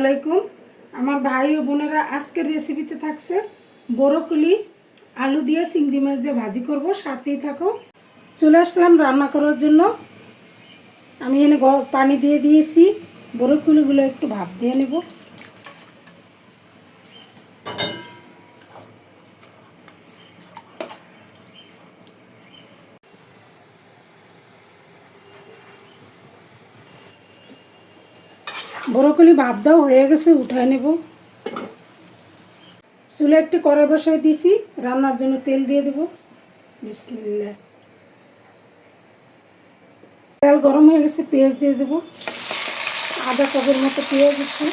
আলাইকুম। আমার ভাই ও বোনেরা আজকের রেসিপিতে থাকছে বরকলি, আলু দিয়ে চিংড়ি মাছ দিয়ে ভাজি করব, সাথেই থাকো। চলে আসলাম রান্না করার জন্য। আমি এনে পানি দিয়ে দিয়েছি। বরকলিগুলো একটু ভাপ দিয়ে নেব। বরকলি দাও হয়ে গেছে, উঠায় নেব। চুলে একটি কড়াই বসায় দিছি, রান্নার জন্য তেল দিয়ে দেব। বিসমিল্লা তেল গরম হয়ে গেছে, পেঁয়াজ দিয়ে দেব। আদা কাপের মতো পেঁয়াজ একটু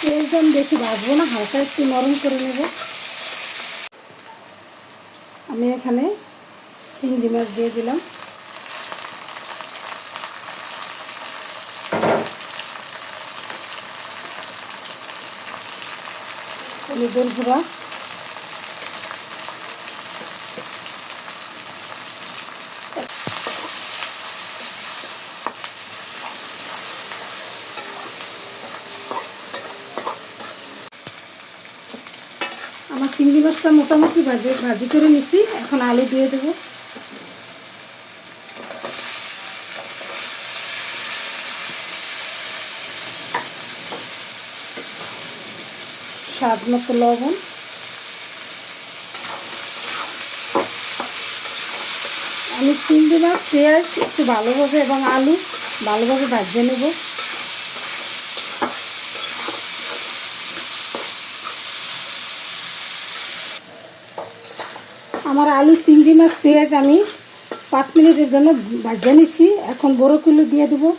পেঁয়াজটা আমি বেশি ভাজবো না, হালকা একটু নরম করে নেব। আমি এখানে চিংড়ি মাছ দিয়ে দিলাম। হলুদের গুঁড়া আমার চিংড়ি মাছটা মোটামুটি ভাজি ভাজি করে নিছি। এখন আলু দিয়ে দেবো। স্বাদ মতো লবণ। আমি চিংড়ি মাছ পেঁয়াজ একটু ভালোভাবে এবং আলু ভালোভাবে ভাজিয়ে নেব। আমার আলু, চিংড়ি মাছ, পেঁয়াজ আমি পাঁচ মিনিটের জন্য ভাজিয়ে নিছি। এখন বড় কিলো দিয়ে দেবো।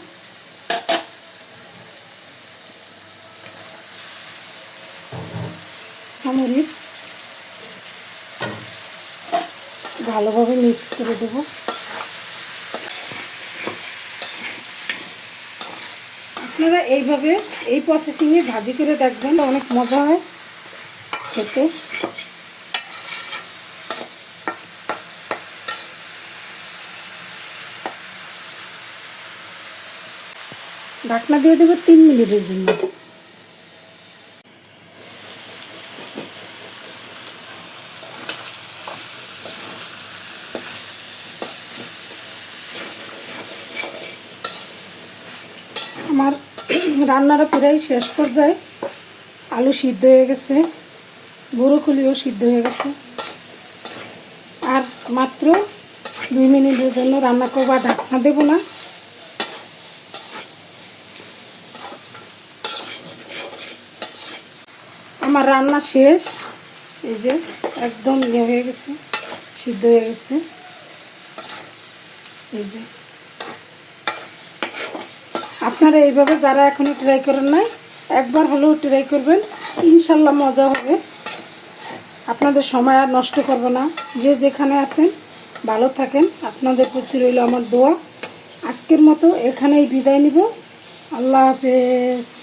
চামরিচ ভালোভাবে মিক্স করে দেব। আপনারা এইভাবে এই প্রসেসিংয়ে ভাজি করে দেখবেন, অনেক মজা হয় খেতে। ঢাকনা দিয়ে দেবো তিন মিনিটের জন্য। আমার রান্নাটা প্রায় শেষ পর্যায়ে আলু সিদ্ধ হয়ে গেছে বড়কুলিও সিদ্ধ হয়ে গেছে। আর মাত্র দুই মিনিটের জন্য রান্না করব আর ঢাকনা দেবো না। আমার রান্না শেষ, এই যে একদম ইয়ে হয়ে গেছে, সিদ্ধ হয়ে গেছে। এই যে আপনারা এইভাবে যারা এখনও ট্রাই করেন নাই, একবার হলেও ট্রাই করবেন। ইনশাল্লাহ মজা হবে। আপনাদের সময় আর নষ্ট করব না। যে যেখানে আছেন, ভালো থাকেন। আপনাদের প্রতি রইল আমার দোয়া। আজকের মতো এখানেই বিদায় নিব। আল্লাহ হাফেজ।